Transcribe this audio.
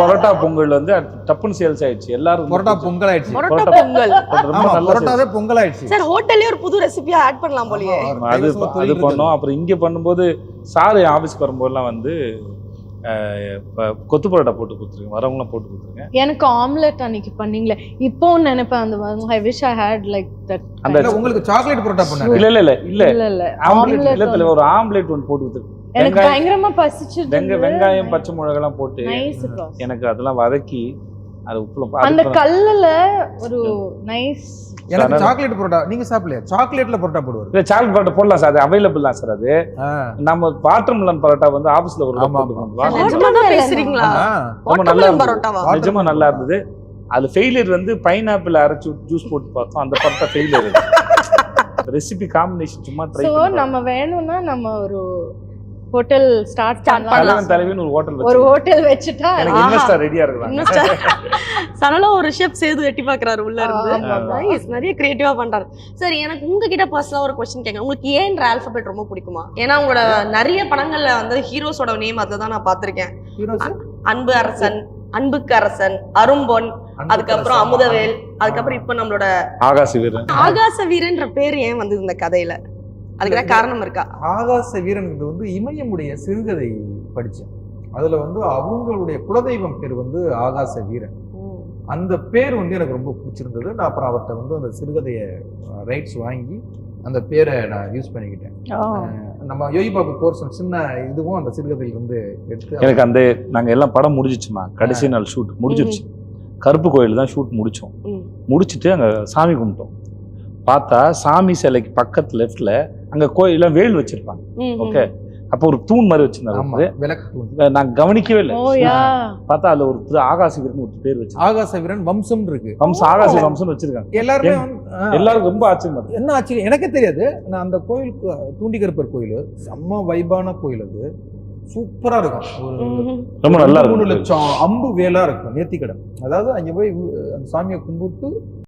பரோட்டா. பொங்கல் வந்து டப்புன்னு சேல்ஸ் ஆயிடுச்சு. எல்லாரும் பரோட்டா பொங்கல் ஆயிடுச்சு பரோட்டா பொங்கல். ரொம்ப ஆமா நல்லா பரோட்டாவே பொங்கல் ஆயிடுச்சு. சார் ஹோட்டல்லே ஒரு புது ரெசிபியா ஆட் பண்ணலாம் போலயே. அது அது. பண்ணோம். அப்புறம் இங்க பண்ணும்போது சார் ஆஃபீஸ்க்கு வரும்போதெல்லாம் வந்து கொத்து பரோட்டா போட்டு கொடுத்துருங்க வரவங்களாம் போட்டு கொடுத்துருங்க எனக்கு ஆம்லெட் அன்னைக்கு பண்ணீங்களே. இப்போ நினைப்பேன் அந்த I wish I had like that அந்த உங்களுக்கு சாக்லேட் பரோட்டா பண்ணாங்க இல்ல இல்ல இல்ல. இல்ல இல்ல. இல்ல ஆம்லெட் இல்ல ஒரு ஆம்லெட் ஒன்று போட்டு கொடுத்துருங்க எனக்கு பயங்கரமா பசிச்சிருந்தது. வெங்க வெங்காயம் பச்சை மிளகாலாம் போட்டு நைஸ் எனக்கு அதெல்லாம் வதக்கி அது உப்புல அந்த கல்லுல ஒரு நைஸ் எனக்கு சாக்லேட் பரோட்டா நீங்க சாப்பிடலையா? சாக்லேட்ல பரோட்டா போடுவாரு. இல்ல சாக்லேட் பரோட்டா போடலாம் சார் அது அவைலபிள் தான் சார் அது. நம்ம வாட்டர் மிலன் பரோட்டா வந்து ஆபீஸ்ல ஒரு. நிஜமா பேசுறீங்களா. ரொம்ப நல்லா வாட்டர்மெலன் இருந்தது. நிஜமா நல்லா இருந்தது. அது ஃபெயிலியர் வந்து பைனாப்பிள் அரைச்சு ஜூஸ் போட்டு பார்த்தோம் அந்த பரோட்டா ஃபெயிலியர் ரெசிபி காம்பினேஷன் சும்மா ட்ரை நம்ம வேணும்னா நம்ம ஒரு ஹோட்டல் ஸ்டார்ட் பண்ணலாம். தலைவன் ஒரு ஹோட்டல் ஒரு ஹோட்டல் வச்சுட்டா. இன்வெஸ்டர் ரெடியா சனலா ஒரு ஷெஃப் சேது எட்டி பாக்குறாரு உள்ள இருந்து. நிறைய கிரியேட்டிவா பண்றாரு. சரி எனக்கு உங்ககிட்ட பர்சனலா ஒரு கொஸ்டின் கேட்க உங்களுக்கு ஏன் ஆல்பபெட் ரொம்ப பிடிக்குமா? ஏன்னா உங்களோட நிறைய படங்கள்ல வந்து ஹீரோஸோட நேம் அதுல தான் நான் பார்த்திருக்கேன். Heroes? அன்பு அரசன் அன்புக்கு அரசன் அரும்பொன் அதுக்கப்புறம் அமுதவேல் அதுக்கப்புறம் இப்ப நம்மளோட ஆகாசி வீரன். ஆகாச வீரன்ற பேர் ஏன் வந்தது இந்த கதையில? அதுக்கு காரணம் இருக்கா? ஆகாச வீரன்கிறது வந்து இமயமுடைய சிறுகதை படிச்சேன் அதுல வந்து அவங்களுடைய குலதெய்வம் பேர் வந்து ஆகாச வீரன். அந்த பேர் வந்து எனக்கு ரொம்ப பிடிச்சிருந்தது. நான் அப்புறம் அவர்கிட்ட வந்து அந்த சிறுகதையை ரைட்ஸ் வாங்கி அந்த பேரை நான் யூஸ் பண்ணிக்கிட்டேன். நம்ம யோகி பாபு போர்ஷன் சின்ன இதுவும் அந்த சிறுகதையில இருந்து எடுத்து எனக்கு அந்த நாங்க எல்லாம் படம் முடிஞ்சிச்சுமா? கடைசி நாள் ஷூட் முடிஞ்சிருச்சு. கருப்பு கோயில் தான் ஷூட் முடிச்சோம். ம். முடிச்சிட்டு அங்க சாமி கும்பிட்டோம். பார்த்தா சாமி சிலைக்கு பக்கத்து லெஃப்ட்ல அங்க கோயில வேல் வச்சிருப்பாங்க. ஓகே அப்போ ஒரு தூண் மாதிரி தூண். நான் கவனிக்கவே இல்லை. பார்த்தா அதுல ஒரு ஆகாசி வீரன் ஒரு பேர் வச்சு ஆகாச வீரன் வம்சம் இருக்கு. வம்சம் ஆகாசி வம்சம் வச்சிருக்காங்க. எல்லாருமே எல்லாருக்கும் ரொம்ப ஆச்சரியமா இருக்கு. என்ன ஆச்சு எனக்கே தெரியாது. நான் அந்த கோயிலுக்கு தூண்டிகருப்பர் கோயில் செம்ம வைபான கோயில் அது. சூப்பரா இருக்கும். ஒரு. ரொம்ப நல்லா மூணு இருக்கும். லட்சம் அம்பு வேலா இருக்கும் நேர்த்திக்கடன் அதாவது அங்க போய் அந்த சாமியை கும்பிட்டு